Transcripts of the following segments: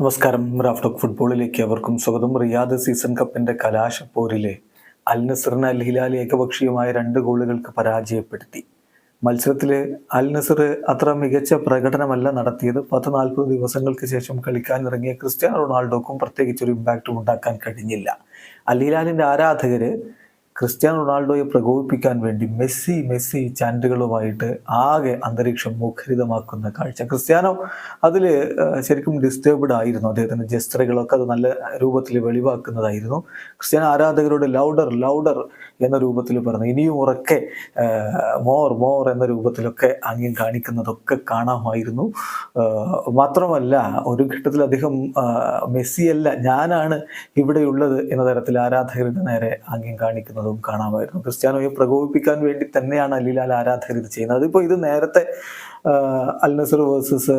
നമസ്കാരം. Raf talk ഫുട്ബോളിലേക്ക് അവർക്കും സ്വാഗതം. റിയാദ് സീസൺ കപ്പിന്റെ കലാശപ്പോരിലെ അൽ നസറിന് അൽ ഹിലാൽ ഏകപക്ഷീയമായ രണ്ട് ഗോളുകൾക്ക് പരാജയപ്പെടുത്തി. മത്സരത്തിൽ അൽ നസർ അത്ര മികച്ച പ്രകടനമല്ല നടത്തിയത്. പത്ത് നാൽപ്പത് ദിവസങ്ങൾക്ക് ശേഷം കളിക്കാൻ ഇറങ്ങിയ ക്രിസ്ത്യാനോ റൊണാൾഡോക്കും പ്രത്യേകിച്ച് ഒരു ഇമ്പാക്റ്റും ഉണ്ടാക്കാൻ കഴിഞ്ഞില്ല. അൽ ഹിലാലിന്റെ ആരാധകര് ക്രിസ്ത്യാനോ റൊണാൾഡോയെ പ്രകോപിപ്പിക്കാൻ വേണ്ടി മെസ്സി മെസ്സി ചാൻഡുകളുമായിട്ട് ആകെ അന്തരീക്ഷം മുഖരിതമാക്കുന്ന കാഴ്ച. ക്രിസ്ത്യാനോ അതിൽ ശരിക്കും ഡിസ്റ്റേബ്ഡ് ആയിരുന്നു. അദ്ദേഹത്തിന്റെ ജസ്റ്ററുകളൊക്കെ അത് നല്ല രൂപത്തിൽ വെളിവാക്കുന്നതായിരുന്നു. ക്രിസ്ത്യാനോ ആരാധകരോട് ലൗഡർ ലൗഡർ എന്ന രൂപത്തിൽ പറഞ്ഞു. ഇനിയും ഉറക്കെ മോർ മോർ എന്ന രൂപത്തിലൊക്കെ ആംഗ്യം കാണിക്കുന്നതൊക്കെ കാണാമായിരുന്നു. മാത്രമല്ല ഒരു ഘട്ടത്തിൽ അദ്ദേഹം മെസ്സിയല്ല ഞാനാണ് ഇവിടെയുള്ളത് എന്ന തരത്തിൽ ആരാധകരുടെ നേരെ ആംഗ്യം കാണിക്കുന്നതും കാണാമായിരുന്നു. ക്രിസ്ത്യാനോയെ പ്രകോപിപ്പിക്കാൻ വേണ്ടി തന്നെയാണ് അലിലാൽ ആരാധകർ ഇത് ചെയ്യുന്നത്. അതിപ്പോൾ ഇത് നേരത്തെ അൽ നസർ വേഴ്സസ്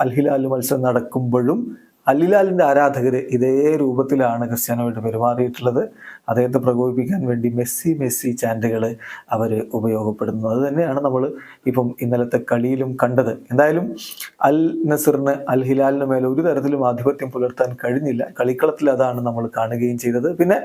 അൽഹിലാൽ മത്സരം നടക്കുമ്പോഴും അലിലാലിന്റെ ആരാധകർ ഇതേ രൂപത്തിലാണ് ക്രിസ്ത്യാനോയിട്ട് പെരുമാറിയിട്ടുള്ളത്. അദ്ദേഹത്തെ പ്രകോപിപ്പിക്കാൻ വേണ്ടി മെസ്സി മെസ്സി ചാൻഡുകൾ അവർ ഉപയോഗപ്പെടുന്നത് അത് തന്നെയാണ് നമ്മൾ ഇപ്പം ഇന്നലത്തെ കളിയിലും കണ്ടത്. എന്തായാലും അൽ നസറിന് അൽ ഹിലാലിന് മേലെ ഒരു തരത്തിലും ആധിപത്യം പുലർത്താൻ കഴിഞ്ഞില്ല. കളിക്കളത്തിൽ അതാണ് നമ്മൾ കാണുകയും ചെയ്തത്. പിന്നെ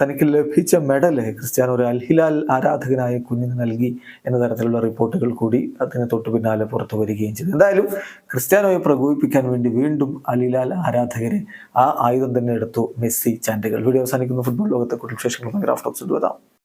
തനിക്ക് ലഭിച്ച മെഡൽ ക്രിസ്ത്യാനോ ഒരു അൽ ഹിലാൽ ആരാധകനായ കുഞ്ഞിന് നൽകി എന്ന തരത്തിലുള്ള റിപ്പോർട്ടുകൾ കൂടി അതിന് തൊട്ടു പിന്നാലെ പുറത്തു വരികയും ചെയ്തു. എന്തായാലും ക്രിസ്ത്യാനോയെ പ്രകോപിപ്പിക്കാൻ വേണ്ടി വീണ്ടും അലിലാൽ ആരാധകര് ആ ആയുധം തന്നെ എടുത്തു മെസ്സി ചാൻഡുകൾ വീഡിയോ അവസാനിക്കുന്ന. ഫുട്ബോൾ ലോകത്തെ കൂടുതൽ വിശേഷങ്ങൾ. ഗ്രാഫ് ടോക്സ് വരാം